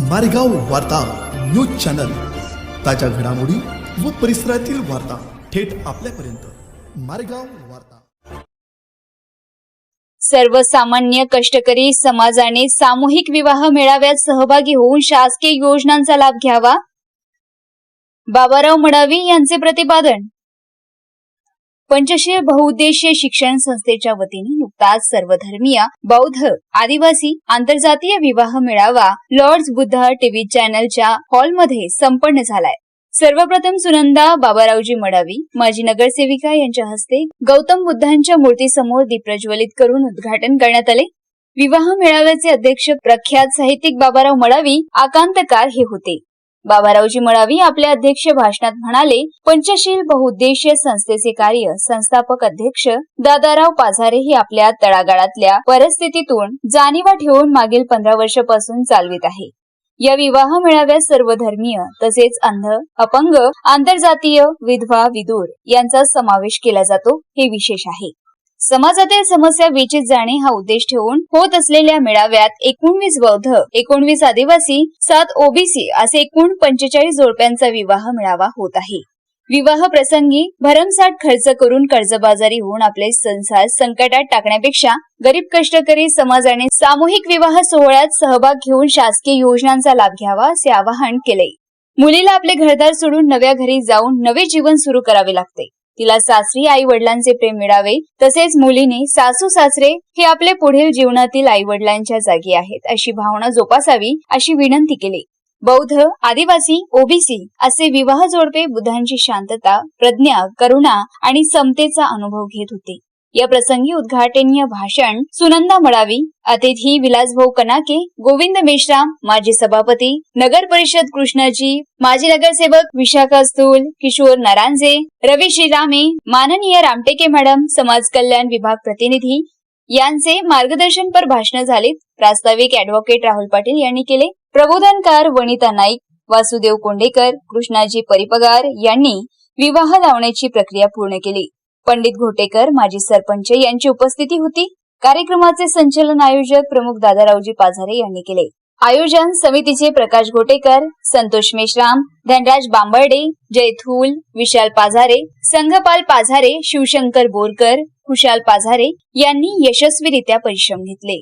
मारेगाव वार्ता news channel. ताज्या घडामोडी व परिसरातील वार्ता थेट आपल्यापर्यंत. मारेगाव वार्ता. सर्वसामान्य कष्टकरी समाजाने सामूहिक विवाह मेळाव्यात सहभागी होऊन शासकीय योजनांचा लाभ घ्यावा? बाबाराव मडावी यांचे प्रतिपादन पंचशील बहुउद्देशीय शिक्षण संस्थेच्या वतीने नुकताच सर्वधर्मीय बौद्ध आदिवासी आंतरजातीय विवाह मेळावा लॉर्ड्स बुद्धा टीव्ही चॅनलच्या हॉलमध्ये संपन्न झालाय. सर्वप्रथम सुनंदा बाबारावजी मडावी माजी नगरसेविका यांच्या हस्ते गौतम बुद्धांच्या मूर्तीसमोर दीप प्रज्वलित करून उद्घाटन करण्यात आले. विवाह मेळाव्याचे अध्यक्ष प्रख्यात साहित्यिक बाबाराव मडावी आकांतकार हे होते. बाबारावजी मळावी आपल्या अध्यक्ष भाषणात म्हणाले पंचशील बहुउद्देशीय संस्थेचे कार्य संस्थापक अध्यक्ष दादाराव पाझारे हे आपल्या तळागाळातल्या परिस्थितीतून जाणीवा ठेवून मागील पंधरा वर्षापासून चालवित आहे. या विवाह मेळाव्यात सर्व धर्मीय तसेच अंध अपंग आंतरजातीय विधवा विदूर यांचा समावेश केला जातो हे विशेष आहे. समाजातील समस्या वेचित जाणे हा उद्देश ठेवून होत असलेल्या मेळाव्यात एकोणवीस बौद्ध एकोणवीस आदिवासी सात ओबीसी असे एकूण पंचेचाळीस जोडप्यांचा विवाह मेळावा होत आहे. विवाह प्रसंगी भरमसाठ खर्च करून कर्जबाजारी होऊन आपले संसार संकटात टाकण्यापेक्षा गरीब कष्टकरी समाजाने सामूहिक विवाह सोहळ्यात सहभाग घेऊन शासकीय योजनांचा लाभ घ्यावा असे आवाहन केले. मुलीला आपले घरदार सोडून नव्या घरी जाऊन नवे जीवन सुरू करावे लागते. तिला सासरी आई वडिलांचे प्रेम मिळावे तसेच मुलीने सासू सासरे हे आपले पुढील जीवनातील आई वडिलांच्या जागी आहेत अशी भावना जोपासावी अशी विनंती केली. बौद्ध आदिवासी ओबीसी असे विवाह जोडपे बुद्धांची शांतता प्रज्ञा करुणा आणि समतेचा अनुभव घेत होते. या प्रसंगी उद्घाटनीय भाषण सुनंदा मळावी अतिथी विलासभाऊ कनाके गोविंद मेश्राम माजी सभापती नगर परिषद कृष्णाजी माजी नगरसेवक विशाखा स्थूल किशोर नरांजे रवी श्रीरामे माननीय रामटेके मॅडम समाज कल्याण विभाग प्रतिनिधी यांचे मार्गदर्शनपर भाषण झाले प्रास्ताविक अॅडव्होकेट राहुल पाटील यांनी केले. प्रबोधनकार वनिता नाईक वासुदेव कोंडेकर कृष्णाजी परिपगार यांनी विवाह लावण्याची प्रक्रिया पूर्ण केली. पंडित घोटेकर माजी सरपंच यांची उपस्थिती होती. कार्यक्रमाचे संचलन आयोजक प्रमुख दादारावजी पाझारे यांनी केले. आयोजन समितीचे प्रकाश घोटेकर संतोष मेश्राम धनराज बांबर्डे जयथूल विशाल पाझारे संघपाल पाझारे शिवशंकर बोरकर खुशाल पाझारे यांनी यशस्वीरित्या परिश्रम घेतले.